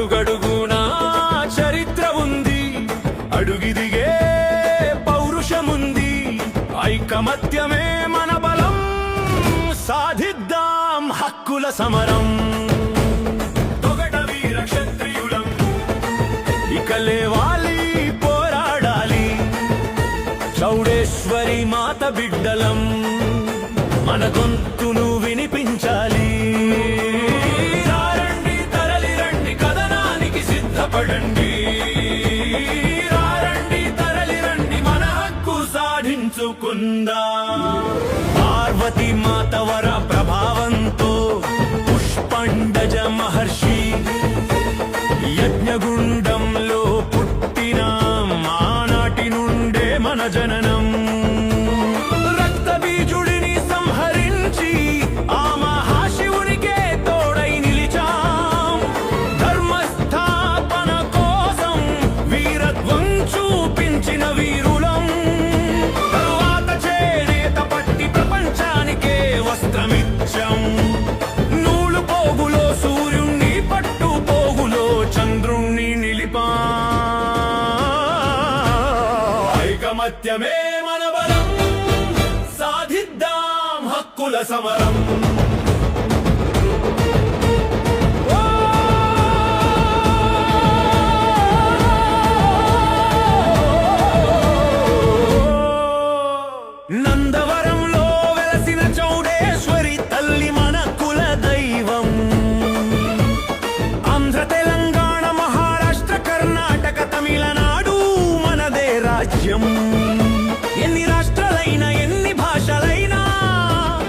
అడుగడుగునా చరిత్ర ఉంది. అడుగిదిగే పౌరుషముంది. ఐకమత్యమే మన బలం. సాధిద్దాం హక్కుల సమరం. తొగట వీర క్షత్రియులం ఇక పోరాడాలి. చౌడేశ్వరి మాత బిడ్డలం. మన గొంతును రండి తరలి రండి మన హక్కు సాధించుకుందా. పార్వతి మాతవర ప్రభావంతో పుష్పండజ మహర్షి యజ్ఞగుండ ఐకమత్యమే మన బలం సాధిద్దాం హక్కుల సమరం ఎన్ని రాష్ట్రాలైనా ఎన్ని భాషలైనా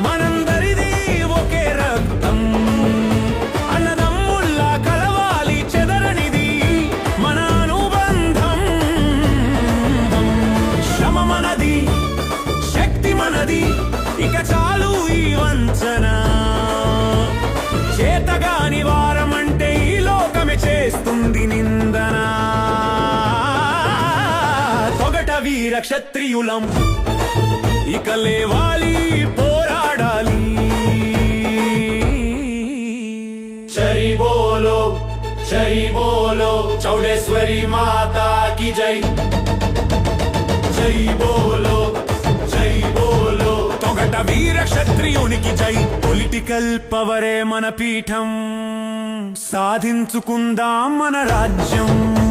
మనందరిది ఒకే రక్తం. అన్నదమ్ముల్లా కలవాలి చెదరనిది మన అనుబంధం. శ్రమ మనది శక్తి మనది ఇక చాలు ఈ వంచన. వీర క్షత్రియులం. ఇక లేవాలి పోరాడాలి. చరి బోలో చరి బోలో చౌడేశ్వరి మాతాకి జై. జై బోలో జై బోలో తొగట వీర క్షత్రియునికి జై. పొలిటికల్ పవరే మన పీఠం సాధించుకుందాం మన రాజ్యం.